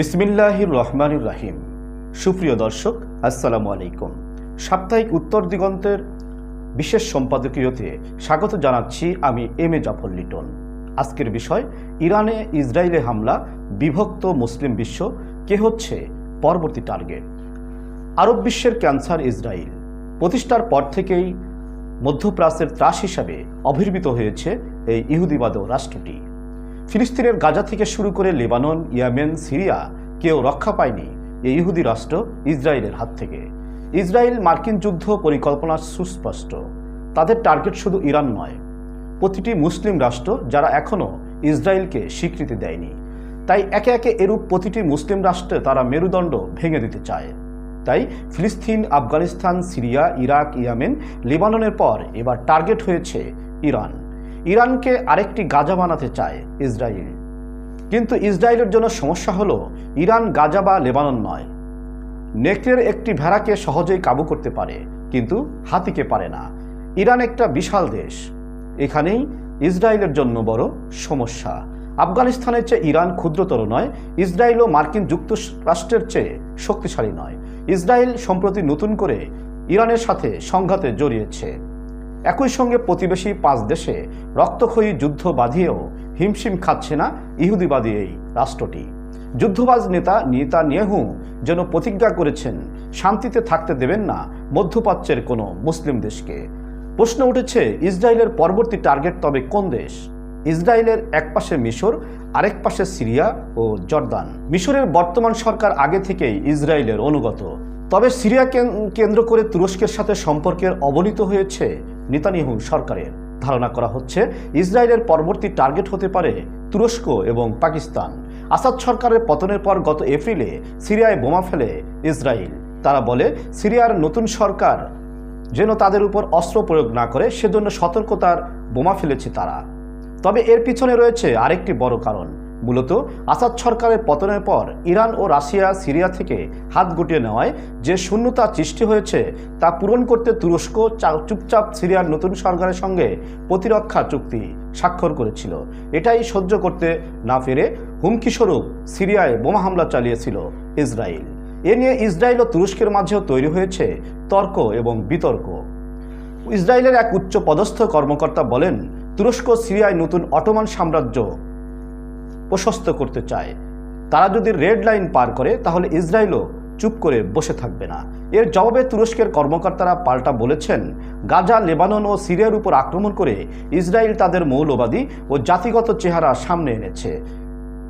বিসমিল্লাহির রহমানির রাহিম। সুপ্রিয় দর্শক, আসসালামু আলাইকুম। সাপ্তাহিক উত্তর দিগন্তের বিশেষ সম্পাদকীয়তে স্বাগত জানাচ্ছি আমি এম এ জাফর লিটন। আজকের বিষয়, ইরানে ইসরায়েলে হামলা, বিভক্ত মুসলিম বিশ্ব, কে হচ্ছে পরবর্তী টার্গেট? আরব বিশ্বের ক্যান্সার ইসরায়েল, প্রতিষ্ঠার পর থেকেই মধ্যপ্রাচ্যের ত্রাস হিসাবে অভির্মিত হয়েছে এই ইহুদিবাদ রাষ্ট্রটি। ফিলিস্তিনের গাজা থেকে শুরু করে লেবানন, ইয়ামেন, সিরিয়া কেউ রক্ষা পায়নি এই ইহুদি রাষ্ট্র ইসরায়েলের হাত থেকে। ইসরায়েল মার্কিন যুদ্ধ পরিকল্পনা সুস্পষ্ট। তাদের টার্গেট শুধু ইরান নয়, প্রতিটি মুসলিম রাষ্ট্র যারা এখনও ইসরায়েলকে স্বীকৃতি দেয়নি। তাই একে একে এরূপ প্রতিটি মুসলিম রাষ্ট্রে তারা মেরুদণ্ড ভেঙে দিতে চায়। তাই ফিলিস্তিন, আফগানিস্তান, সিরিয়া, ইরাক, ইয়ামেন, লেবাননের পর এবার টার্গেট হয়েছে ইরান। ইরানকে আরেকটি গাজা বানাতে চায় ইসরায়েল। কিন্তু ইসরায়েলের জন্য সমস্যা হলো, ইরান গাজা বা লেবানন নয়। নেকড়ের একটি ভেড়াকে সহজেই কাবু করতে পারে, কিন্তু হাতিকে পারে না। ইরান একটা বিশাল দেশ। এখানেই ইসরায়েলের জন্য বড় সমস্যা। আফগানিস্তানের চেয়ে ইরান ক্ষুদ্রতর নয়, ইসরায়েল ও মার্কিন যুক্তরাষ্ট্রের চেয়ে শক্তিশালী নয়। ইসরায়েল সম্প্রতি নতুন করে ইরানের সাথে সংঘাতে জড়িয়েছে। একই সঙ্গে প্রতিবেশী পাঁচ দেশে রক্তক্ষয়ী যুদ্ধ বাঁধিয়েও হিমশিম খাচ্ছে না ইহুদিবাদী এই রাষ্ট্রটি। যুদ্ধবাজ নেতা নেতা নিয়াহু যেন প্রতিজ্ঞা করেছেন, শান্তিতে থাকতে দেবেন না মধ্যপ্রাচ্যের কোনো মুসলিম দেশকে। প্রশ্ন উঠেছে, ইসরায়েলের পরবর্তী টার্গেট তবে কোন দেশ? ইসরায়েলের এক পাশে মিশর, আরেক পাশে সিরিয়া ও জর্দান। মিশরের বর্তমান সরকার আগে থেকেই ইসরায়েলের অনুগত। তবে সিরিয়া কেন- কেন্দ্র করে তুরস্কের সাথে সম্পর্কের অবনীত হয়েছে নেতানিয়াহু সরকারের। ধারণা করা হচ্ছে, ইসরায়েলের পরবর্তী টার্গেট হতে পারে তুরস্ক এবং পাকিস্তান। আসাদ সরকারের পতনের পর গত এপ্রিলে সিরিয়ায় বোমা ফেলে ইসরায়েল। তারা বলে, সিরিয়ার নতুন সরকার যেন তাদের উপর অস্ত্র প্রয়োগ না করে, সেজন্য সতর্কতার বোমা ফেলেছে তারা। তবে এর পিছনে রয়েছে আরেকটি বড় কারণ। মূলত আসাদ সরকারের পতনের পর ইরান ও রাশিয়া সিরিয়া থেকে হাত গুটিয়ে নেওয়ায় যে শূন্যতা সৃষ্টি হয়েছে তা পূরণ করতে তুরস্ক চুপচাপ সিরিয়ার নতুন সরকারের সঙ্গে প্রতিরক্ষা চুক্তি স্বাক্ষর করেছিল। এটাই সহ্য করতে না পেরে হুমকিস্বরূপ সিরিয়ায় বোমা হামলা চালিয়েছিল ইসরায়েল। এ নিয়ে ইসরায়েল ও তুরস্কের মাঝেও তৈরি হয়েছে তর্ক এবং বিতর্ক। ইসরায়েলের এক উচ্চ পদস্থ কর্মকর্তা বলেন, তুরস্ক সিরিয়ায় নতুন অটোমান সাম্রাজ্য প্রশস্ত করতে চায়। তারা যদি রেড লাইন পার করে, তাহলে ইসরায়েলও চুপ করে বসে থাকবে না। এর জবাবে তুরস্কের কর্মকর্তারা পাল্টা বলেছেন, গাজা, লেবানন ও সিরিয়ার উপর আক্রমণ করে ইসরায়েল তাদের মৌলবাদী ও জাতিগত চেহারা সামনে এনেছে।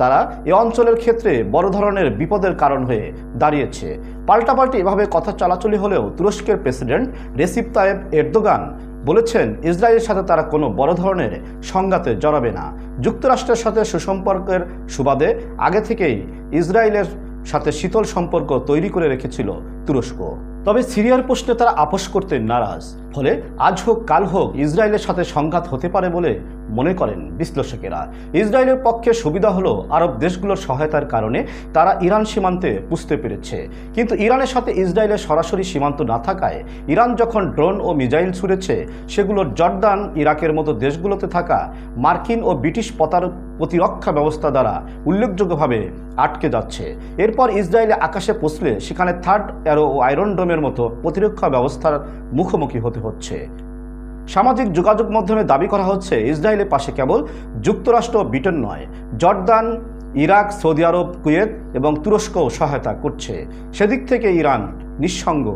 তারা এ অঞ্চলের ক্ষেত্রে বড় ধরনের বিপদের কারণ হয়ে দাঁড়িয়েছে। পাল্টাপাল্টি এভাবে কথা চলাচলি হলেও তুরস্কের প্রেসিডেন্ট রেসিপ তায়েব এরদোগান বলেছেন, ইসরায়েলের সাথে তারা কোনো বড় ধরনের সংঘাতে জড়াবে না। যুক্তরাষ্ট্রের সাথে সুসম্পর্কের সুবাদে আগে থেকেই ইসরায়েলের সাথে শীতল সম্পর্ক তৈরি করে রেখেছিল তুরস্ক। তবে সিরিয়ার প্রশ্নে তারা আপোষ করতে নারাজ। ফলে আজ হোক, কাল হোক, ইসরায়েলের সাথে সংঘাত হতে পারে বলে মনে করেন বিশ্লেষকেরা। ইসরায়েলের পক্ষে সুবিধা হলো আরব দেশগুলোর সহায়তার কারণে তারা ইরান সীমান্তে পুষতে পেরেছে। কিন্তু ইরানের সাথে ইসরায়েলের সরাসরি সীমান্ত না থাকায় ইরান যখন ড্রোন ও মিজাইল ছুড়েছে, সেগুলোর জর্দান ইরাকের মতো দেশগুলোতে থাকা মার্কিন ও ব্রিটিশ পতার প্রতিরক্ষা ব্যবস্থা দ্বারা উল্লেখযোগ্যভাবে আটকে যাচ্ছে। এরপর ইসরায়েলে আকাশে পৌঁছলে সেখানে থার্ড অ্যারো ও আয়রন ডোমের মতো প্রতিরক্ষা ব্যবস্থার মুখোমুখি হতে হচ্ছে। সামাজিক যোগাযোগ মাধ্যমে দাবি করা হচ্ছে, ইসরায়েলের পাশে কেবল যুক্তরাষ্ট্র ব্রিটেন নয়, Jordan, Iraq, Saudi Arab, Kuwait এবং তুরস্কও সহায়তা করছে। সেদিক থেকে ইরান নিঃসঙ্গ।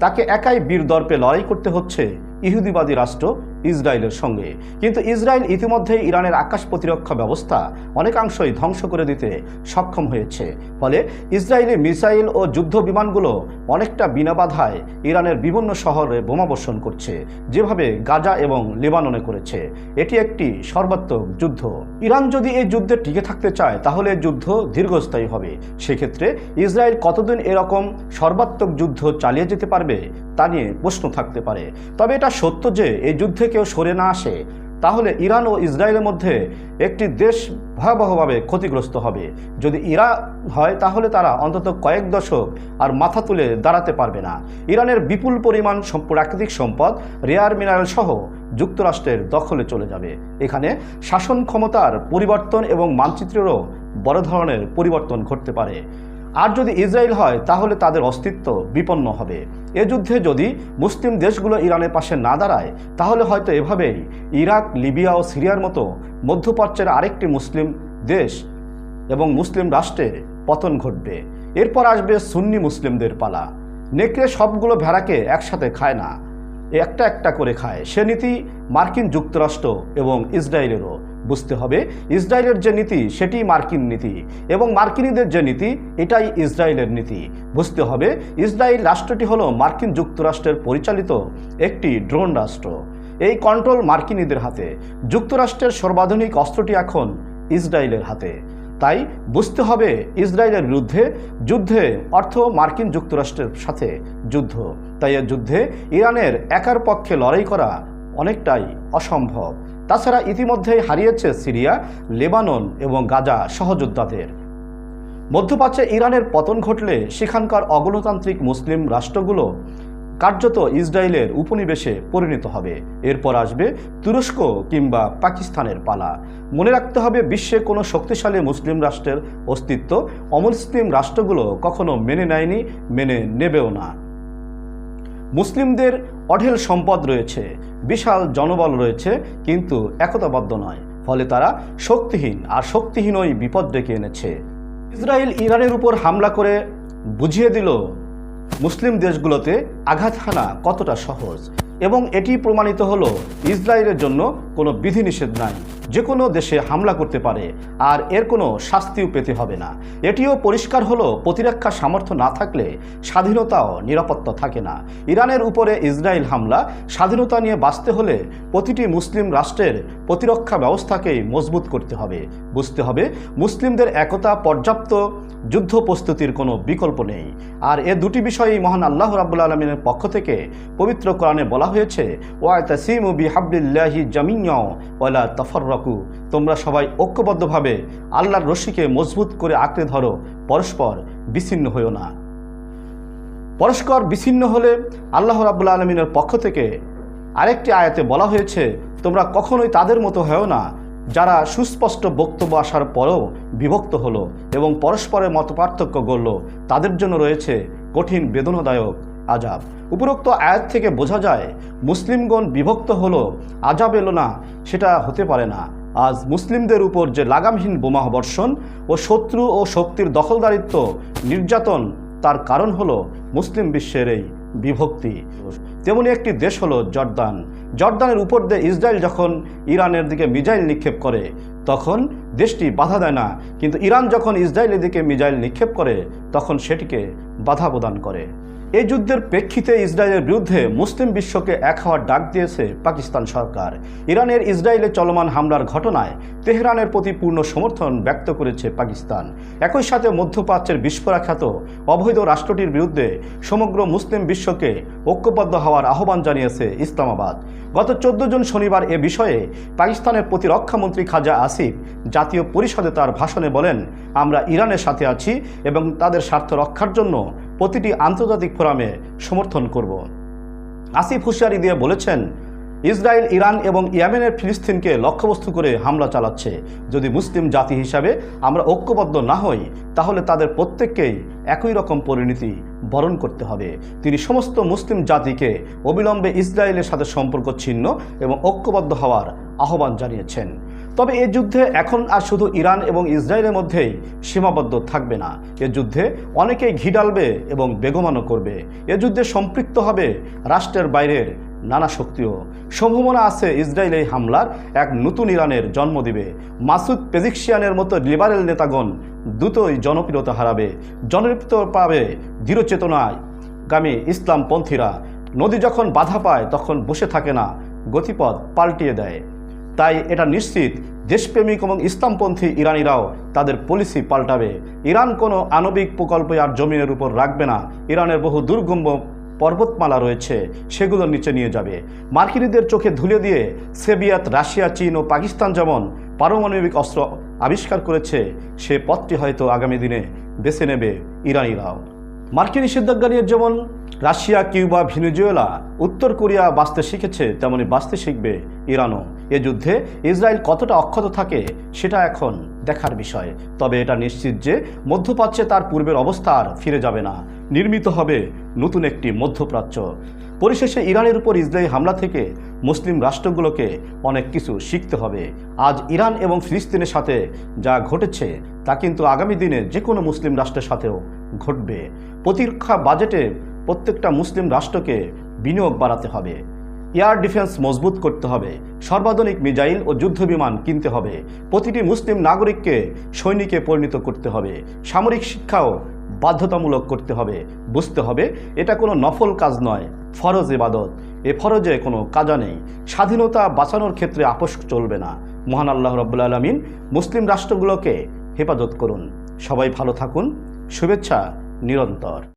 তাকে একাই বীর দর্পে লড়াই করতে হচ্ছে ইহুদিবাদী রাষ্ট্র ইসরায়েলের সঙ্গে। কিন্তু ইসরায়েল ইতিমধ্যে ইরানের আকাশ প্রতিরক্ষা ব্যবস্থা অনেকাংশই ধ্বংস করে দিতে সক্ষম হয়েছে। ফলে ইসরায়েলি মিসাইল ও যুদ্ধ বিমানগুলো অনেকটা বিনা বাধায় ইরানের বিভিন্ন শহরে বোমাবর্ষণ করছে, যেভাবে গাজা এবং লেবাননে করেছে। এটি একটি সর্বাত্মক যুদ্ধ। ইরান যদি এই যুদ্ধে টিকে থাকতে চায়, তাহলে যুদ্ধ দীর্ঘস্থায়ী হবে। সেক্ষেত্রে ইসরায়েল কতদিন এরকম সর্বাত্মক যুদ্ধ চালিয়ে যেতে পারবে, তা নিয়ে প্রশ্ন থাকতে পারে। তবে এটা সত্য যে, এই যুদ্ধে কেউ সরে না আসে, তাহলে ইরান ও ইসরায়েলের মধ্যে একটি দেশ ভয়াবহভাবে ক্ষতিগ্রস্ত হবে। যদি ইরান হয়, তাহলে তারা অন্তত কয়েক দশক আর মাথা তুলে দাঁড়াতে পারবে না। ইরানের বিপুল পরিমাণ প্রাকৃতিক সম্পদ, রেয়ার মিনারেল সহ যুক্তরাষ্ট্রের দখলে চলে যাবে। এখানে শাসন ক্ষমতার পরিবর্তন এবং মানচিত্রেরও বড় ধরনের পরিবর্তন ঘটতে পারে। আর যদি ইসরায়েল হয়, তাহলে তাদের অস্তিত্ব বিপন্ন হবে। এ যুদ্ধে যদি মুসলিম দেশগুলো ইরানের পাশে না দাঁড়ায়, তাহলে হয়তো এভাবেই ইরাক, লিবিয়া ও সিরিয়ার মতো মধ্যপ্রাচ্যের আরেকটি মুসলিম দেশ এবং মুসলিম রাষ্ট্রের পতন ঘটবে। এরপর আসবে সুন্নি মুসলিমদের পালা। নেকড়ে সবগুলো ভেড়াকে একসাথে খায় না। একটা একটা করে খায়। সে নীতি মার্কিন যুক্তরাষ্ট্র এবং ইসরায়েলেরও। বুঝতে হবে। ইসরায়েলের যে নীতি, সেটি মার্কিন নীতি এবং মার্কিনীদের যে নীতি, এটাই ইসরায়েলের নীতি। বুঝতে হবে, ইসরায়েল রাষ্ট্রটি হলো মার্কিন যুক্তরাষ্ট্রের পরিচালিত একটি ড্রোন রাষ্ট্র। এই কন্ট্রোল মার্কিনীদের হাতে। যুক্তরাষ্ট্রের সর্বাধুনিক অস্ত্রটি এখন ইসরায়েলের হাতে। তাই বুঝতে হবে, ইসরায়েলের বিরুদ্ধে যুদ্ধে অর্থ মার্কিন যুক্তরাষ্ট্রের সাথে যুদ্ধ। তাই এর যুদ্ধে ইরানের একার পক্ষে লড়াই করা অনেকটাই অসম্ভব। তাছাড়া ইতিমধ্যেই হারিয়েছে সিরিয়া, লেবানন এবং গাজা সহযোদ্ধাদের। মধ্যপ্রাচ্যে ইরানের পতন ঘটলে সেখানকার অগণতান্ত্রিক মুসলিম রাষ্ট্রগুলো কার্যত ইসরায়েলের উপনিবেশে পরিণত হবে। এরপর আসবে তুরস্ক কিংবা পাকিস্তানের পালা। মনে রাখতে হবে, বিশ্বে কোনো শক্তিশালী মুসলিম রাষ্ট্রের অস্তিত্ব অমুসলিম রাষ্ট্রগুলো কখনো মেনে নেয়নি, মেনে নেবেও না। মুসলিমদের অঢেল সম্পদ রয়েছে, বিশাল জনবল রয়েছে, কিন্তু একতাবদ্ধ নয়। ফলে তারা শক্তিহীন আর শক্তিহীন ওই বিপদ ডেকে এনেছে। ইসরায়েল ইরানের উপর হামলা করে বুঝিয়ে দিল, মুসলিম দেশগুলোতে আঘাত হানা কতটা সহজ। এবং এটি প্রমাণিত হলো, ইসরায়েলের জন্য কোনো বিধিনিষেধ নাই। যে কোনো দেশে হামলা করতে পারে, আর এর কোনো শাস্তিও পেতে হবে না। এটিও পরিষ্কার হলো, প্রতিরক্ষা সামর্থ্য না থাকলে স্বাধীনতাও নিরাপত্তা থাকে না। ইরানের উপরে ইসরায়েল হামলা, স্বাধীনতা নিয়ে বাঁচতে হলে প্রতিটি মুসলিম রাষ্ট্রের প্রতিরক্ষা ব্যবস্থাকেই মজবুত করতে হবে। বুঝতে হবে, মুসলিমদের একতা পর্যাপ্ত যুদ্ধ প্রস্তুতির কোনো বিকল্প নেই। আর এ দুটি বিষয়েই মহান আল্লাহ রাবুল আলমিনের পক্ষ থেকে পবিত্র কোরআনে বলা হয়েছে, ওয়াতাসিমু বিহাবলিল্লাহি জামিয়াও ওয়ালা তফররকু তোমরা সবাই ঐক্যবদ্ধভাবে আল্লাহর রশিকে মজবুত করে আঁকড়ে ধরো। পরস্পর বিচ্ছিন্ন হইও না। পরস্পর বিচ্ছিন্ন হলে আল্লাহ রাবুল আলমিনের পক্ষ থেকে আরেকটি আয়াতে বলা হয়েছে, তোমরা কখনোই তাদের মতো হয়েও না। যারা সুস্পষ্ট বক্তব্য আসার পরেও বিভক্ত হলো এবং পরস্পরের মত পার্থক্য গড়ল, তাদের জন্য রয়েছে কঠিন বেদনাদায়ক আজাব। উপরোক্ত আয়াত থেকে বোঝা যায়, মুসলিমগণ বিভক্ত হলো, আজাব এলো না, সেটা হতে পারে না। আজ মুসলিমদের উপর যে লাগামহীন বোমা বর্ষণ ও শত্রু ও শক্তির দখলদারিত্ব নির্যাতন, তার কারণ হলো মুসলিম বিশ্বের এই বিভক্তি। তেমনি একটি দেশ হলো জর্দান। জর্দানের উপর দিয়ে ইসরায়েল যখন ইরানের দিকে মিজাইল নিক্ষেপ করে, তখন দেশটি বাধা দেয় না। কিন্তু ইরান যখন ইসরায়েলের দিকে মিজাইল নিক্ষেপ করে, তখন সেটিকে বাধা প্রদান করে। এই যুদ্ধের প্রেক্ষিতে ইসরায়েলের বিরুদ্ধে মুসলিম বিশ্বকে এক হওয়ার ডাক দিয়েছে পাকিস্তান সরকার। ইরানের ইসরায়েলে চলমান হামলার ঘটনায় তেহরানের প্রতি পূর্ণ সমর্থন ব্যক্ত করেছে পাকিস্তান। একই সাথে মধ্যপ্রাচ্যের বিস্ফোরা খ্যাত অবৈধ রাষ্ট্রটির বিরুদ্ধে সমগ্র মুসলিম বিশ্বকে ঐক্যবদ্ধ হওয়ার আহ্বান জানিয়েছে ইসলামাবাদ। গত চোদ্দ জুন শনিবার এ বিষয়ে পাকিস্তানের প্রতিরক্ষামন্ত্রী খাজা আসিফ জাতীয় পরিষদে তার ভাষণে বলেন, আমরা ইরানের সাথে আছি এবং তাদের স্বার্থ রক্ষার জন্য প্রতিটি আন্তর্জাতিক ফোরামে সমর্থন করব। আসিফ হুশিয়ারি দিয়ে বলেছেন, ইসরায়েল, ইরান এবং ইয়ামেনের ফিলিস্তিনকে লক্ষ্যবস্তু করে হামলা চালাচ্ছে। যদি মুসলিম জাতি হিসাবে আমরা ঐক্যবদ্ধ না হই, তাহলে তাদের প্রত্যেককেই একই রকম পরিণতি বরণ করতে হবে। তিনি সমস্ত মুসলিম জাতিকে অবিলম্বে ইসরায়েলের সাথে সম্পর্ক ছিন্ন এবং ঐক্যবদ্ধ হওয়ার আহ্বান জানিয়েছেন। তবে এ যুদ্ধে এখন আর শুধু ইরান এবং ইসরায়েলের মধ্যেই সীমাবদ্ধ থাকবে না। এ যুদ্ধে অনেকেই ঘি ডালবে এবং বেগমানও করবে। এ যুদ্ধে সম্পৃক্ত হবে রাষ্ট্রের বাইরের নানা শক্তিও। সম্ভাবনা আছে ইসরায়েল এই হামলার এক নতুন ইরানের জন্ম দিবে। মাসুদ পেজিকশিয়ানের মতো লিবারেল নেতাগণ দ্রুতই জনপ্রিয়তা হারাবে, জনপ্রিয়তা পাবে দৃঢ়চেতনায় গামী ইসলামপন্থীরা। নদী যখন বাধা পায়, তখন বসে থাকে না, গতিপথ পাল্টিয়ে দেয়। তাই এটা নিশ্চিত, দেশপ্রেমিক এবং ইসলামপন্থী ইরানিরাও তাদের পলিসি পাল্টাবে। ইরান কোনো আণবিক প্রকল্প আর জমিনের উপর রাখবে না। ইরানের বহু দুর্গম্য পর্বতমালা রয়েছে সেগুলোর নিচে নিয়ে যাবে। মার্কিনীদের চোখে ধুলে দিয়ে সেবিয়াত রাশিয়া, চীন ও পাকিস্তান যেমন পারমাণবিক অস্ত্র আবিষ্কার করেছে, সে পথটি হয়তো আগামী দিনে বেছে নেবে ইরানিরাও। মার্কিন নিষেধাজ্ঞা নিয়ে যেমন রাশিয়া, কিউবা, ভেনেজুয়েলা, উত্তর কোরিয়া বাঁচতে শিখেছে, তেমনি বাঁচতে শিখবে ইরানও। এ যুদ্ধে ইসরায়েল কতটা অক্ষত থাকে, সেটা এখন দেখার বিষয়। তবে এটা নিশ্চিত যে মধ্যপ্রাচ্যে তার পূর্বের অবস্থা আর ফিরে যাবে না। নির্মিত হবে নতুন একটি মধ্যপ্রাচ্য। পরিশেষে ইরানের উপর ইসরায়েল হামলা থেকে মুসলিম রাষ্ট্রগুলোকে অনেক কিছু শিখতে হবে। আজ ইরান এবং ফিলিস্তিনের সাথে যা ঘটেছে, তা কিন্তু আগামী দিনে যে কোনো মুসলিম রাষ্ট্রের সাথেও ঘটবে। প্রতিরক্ষা বাজেটে প্রত্যেকটা মুসলিম রাষ্ট্রকে বিনিয়োগ বাড়াতে হবে। এয়ার ডিফেন্স মজবুত করতে হবে। সর্বাধুনিক মিজাইল ও যুদ্ধবিমান কিনতে হবে। প্রতিটি মুসলিম নাগরিককে সৈনিকে পরিণত করতে হবে। সামরিক শিক্ষাও বাধ্যতামূলক করতে হবে। বুঝতে হবে, এটা কোনো নফল কাজ নয়। ফরজ ইবাদত। এ ফরজে কোনো কাজা নেই। স্বাধীনতা বাঁচানোর ক্ষেত্রে আপোষ চলবে না। মহান আল্লাহ রব্বুল আলমিন মুসলিম রাষ্ট্রগুলোকে হেফাজত করুন। সবাই ভালো থাকুন। শুভেচ্ছা নিরন্তর।